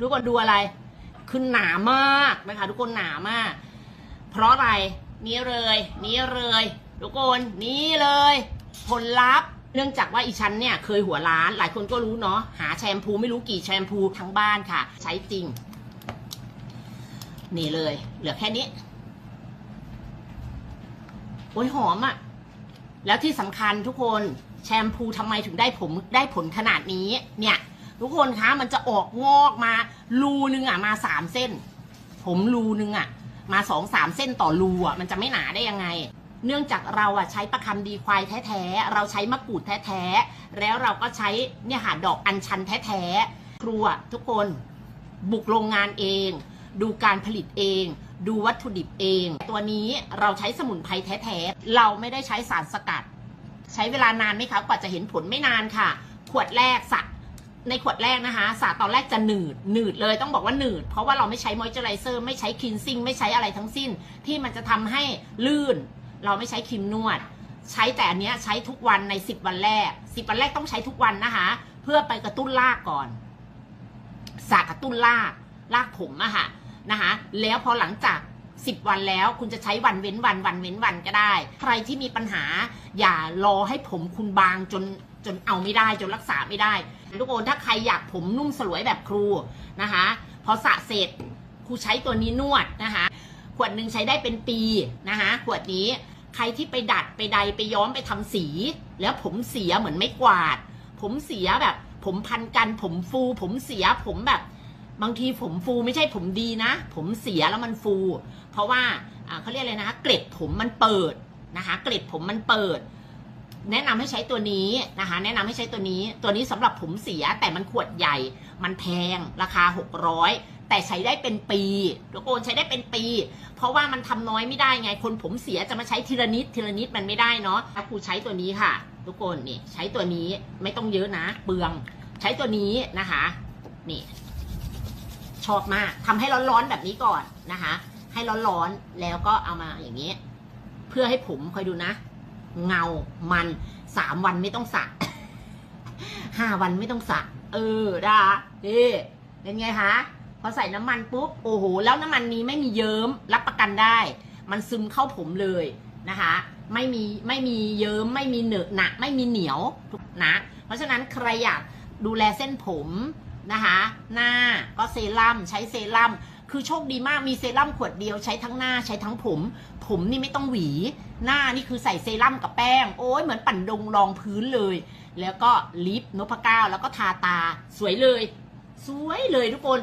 ทุกคนดูอะไร คือหนามากนะคะทุกคนหนามาก เพราะอะไรนี่เลย นี่เลย ทุกคนนี่เลย ผลลัพธ์เนื่องจากว่าอีฉันเนี่ยเคยหัวร้าน หลายคนก็รู้เนาะหาแชมพูไม่รู้กี่แชมพูทั้งบ้านค่ะ ใช้จริง นี่เลย เหลือแค่นี้โอ้ยหอมอะ่ะแล้วที่สำคัญทุกคนแชมพูทำไมถึงได้ผมได้ผลขนาดนี้เนี่ย ทุกคนคะมันจะออกงอกมารูนึงอะมาสามเส้น ผมรูนึงอะ มาสองสามเส้นต่อรูอะมันจะไม่หนาได้ยังไง เนื่องจากเราอะใช้ประคำดีควายแท้ๆเราใช้มะกรูดแท้ๆแล้วเราก็ใช้เนี่ยค่ะดอกอัญชันแท้ๆครัวทุกคนบุกโรงงานเอง ดูการผลิตเอง ดูวัตถุดิบเอง ตัวนี้เราใช้สมุนไพรแท้ๆเราไม่ได้ใช้สารสกัด ใช้เวลานานไหมคะกว่าจะเห็นผลไม่นานค่ะ ขวดแรกสระ ในขวดแรกนะคะสรตอนแรกจะหนืดหนืดเลยต้องบอกว่าหนืด เพราะว่าเราไม่ใช้มอยเจอไรเซอร์ไม่ใช้คลีนซิ่งไม่ใช้อะไรทั้งสิ้น ที่มันจะทำให้ลื่น เราไม่ใช้ครีมนวด ใช้แต่อันเนี้ยใช้ทุกวันใน 10 วันแรก 10 วันแรกต้องใช้ทุกวันนะคะ เพื่อไปกระตุ้นรากก่อนสระกระตุ้นรากรากผมอะค่ะนะคะแล้วพอหลังจาก 10 วันแล้ว คุณจะใช้วันเว้นวันวันเว้นวันก็ได้ ใครที่มีปัญหา อย่ารอให้ผมคุณบางจนจนเอาไม่ได้จนรักษาไม่ได้ ทุกคนถ้าใครอยากผมนุ่มสลวยแบบครูนะคะ พอสระเสร็จครูใช้ตัวนี้นวดนะคะ ขวดหนึ่งใช้ได้เป็นปีนะคะขวดนี้ใครที่ไปดัดไปใดไปย้อมไปทำสี แล้วผมเสียเหมือนไม่กวาด ผมเสียแบบ ผมพันกันผมฟู ผมเสียผมแบบ บางทีผมฟูไม่ใช่ผมดีนะ ผมเสียแล้วมันฟู เพราะว่าเขาเรียกอะไรนะคะเกล็ดผมมันเปิดนะคะ เกล็ดผมมันเปิด แนะนำให้ใช้ตัวนี้นะคะ แนะนำให้ใช้ตัวนี้ ตัวนี้สำหรับผมเสียแต่มันขวดใหญ่ มันแพงราคา 600 แต่ใช้ได้เป็นปีทุกคนใช้ได้เป็นปี เพราะว่ามันทำน้อยไม่ได้ไง คนผมเสียจะมาใช้ทีละนิดทีละนิดมันไม่ได้เนาะถ้าครูใช้ตัวนี้ค่ะ ทุกคนนี่ใช้ตัวนี้ไม่ต้องเยอะนะเปลือง ใช้ตัวนี้นะคะ นี่ ชอบมากทำให้ร้อนๆแบบนี้ก่อนนะคะ ให้ร้อนๆแล้วก็เอามาอย่างนี้ เพื่อให้ผมคอยดูนะ เงามันสามวันไม่ต้องสระห้าวันไม่ต้องสระเออได้นี่เป็นไงคะพอใส่น้ำมันปุ๊บโอ้โหแล้วน้ำมันนี้ไม่มีเยิ้มรับประกันได้ มันซึมเข้าผมเลยนะคะ ไม่มีไม่มีเยิ้มไม่มีเหนอะหนะไม่มีเหนียวนะ เพราะฉะนั้นใครอยากดูแลเส้นผม นะคะ หน้าก็เซรั่มใช้เซรั่มคือโชคดีมากมีเซรั่มขวดเดียวใช้ทั้งหน้าใช้ทั้งผม ผมนี่ไม่ต้องหวี หน้านี่คือใส่เซรั่มกับแป้ง โอ้ยเหมือนปั่นดงรองพื้นเลย แล้วก็ลิปนพก้าวแล้วก็ทาตาสวยเลย สวยเลยทุกคน